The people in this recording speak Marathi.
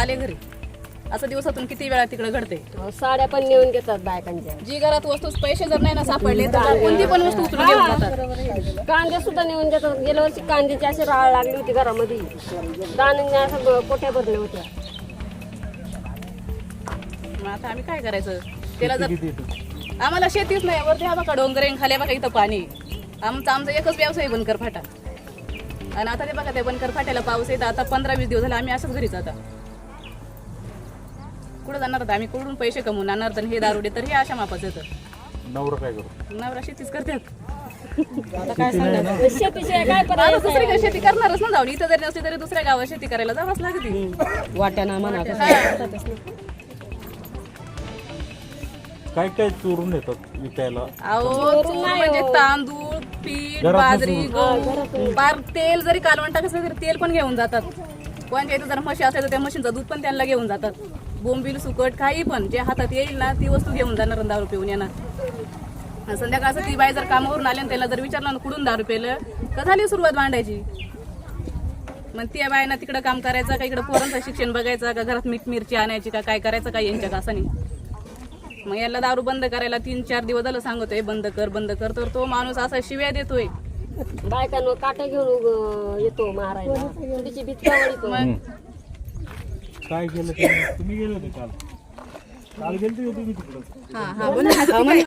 आले घरी. असं दिवसातून किती वेळा तिकडे घडते? अहो, साड्या पण नेऊन घेतात बायकांच्या. जी घरात वस्तू पैसे जर नाही ना सापडले तर कोणती पण वस्तू उचलून घेऊन जातात. कांदे सुद्धा नेऊन देतात. गेल्या वर्षी कांद्याची अशी राळ लागली होती घरामध्ये. दाण्याने असं कोठ्या भरल्या होत्या. मग आता आम्ही काय करायचं? त्याला जर आम्हाला शेतीच नाही. वरती हा बघा डोंगर आहे, खाली बघा इथं पाणी. आमचा आमचा एकच व्यवसाय आहे बनकर फाटा. आणि आता ते बघा त्या बनकर फाट्याला पाऊस येत. आता पंधरा वीस दिवस झाले आम्ही असंच घरीच आता. कुठं जाणार आता आम्ही कुठून पैसे कमवून आणणार तर हे दारुडे तर हे अशा मापाचं येतं. नवरा काय करतो नवरा शेतीच करतात आता काय सांगणार शेतीशिवाय काय पर्याय आता दुसरीकडे शेती करणारच ना जाऊन इथं जरी नसली तरी दुसऱ्या गावात शेती करायला जावंच लागते. वाट्याना म्हणा काय काय चोरून येतात विकायला? अहो चूर म्हणजे तांदूळ पीठ बाजरी गहू पार तेल जरी कालवण टाकत असलं तरी तेल पण घेऊन जातात. कोणत्या इथं जर म्हशी असेल तर त्या म्हशींचं दूध पण त्यांना घेऊन जातात. बोंबील सुकट काही पण जे हातात येईल ना ती वस्तू घेऊन जाणार दारू पिऊन येणार. संध्याकाळचं ती बाई जर कामावरून आली आणि त्याला जर विचारलं ना कुठून दारू पेलं तर झाली सुरुवात मांडायची मग त्या बायांना तिकडं काम करायचं का इकडं पोरांचं शिक्षण बघायचं का घरात मीठ मिरची आणायची का काय करायचं का यांच्या कासानी? मग याला दारू बंद करायला तीन चार दिवस झालं सांगतोय बंद कर बंद कर. तर तो माणूस असा शिव्या देतोय. बायकांवर काटे घेऊन उग- येतो मारायला तिची भीतकावळी तो? मग? काय केलं ते? तुम्ही गेले होते काल. काल तुम्ही तिकडं? हा हा बोला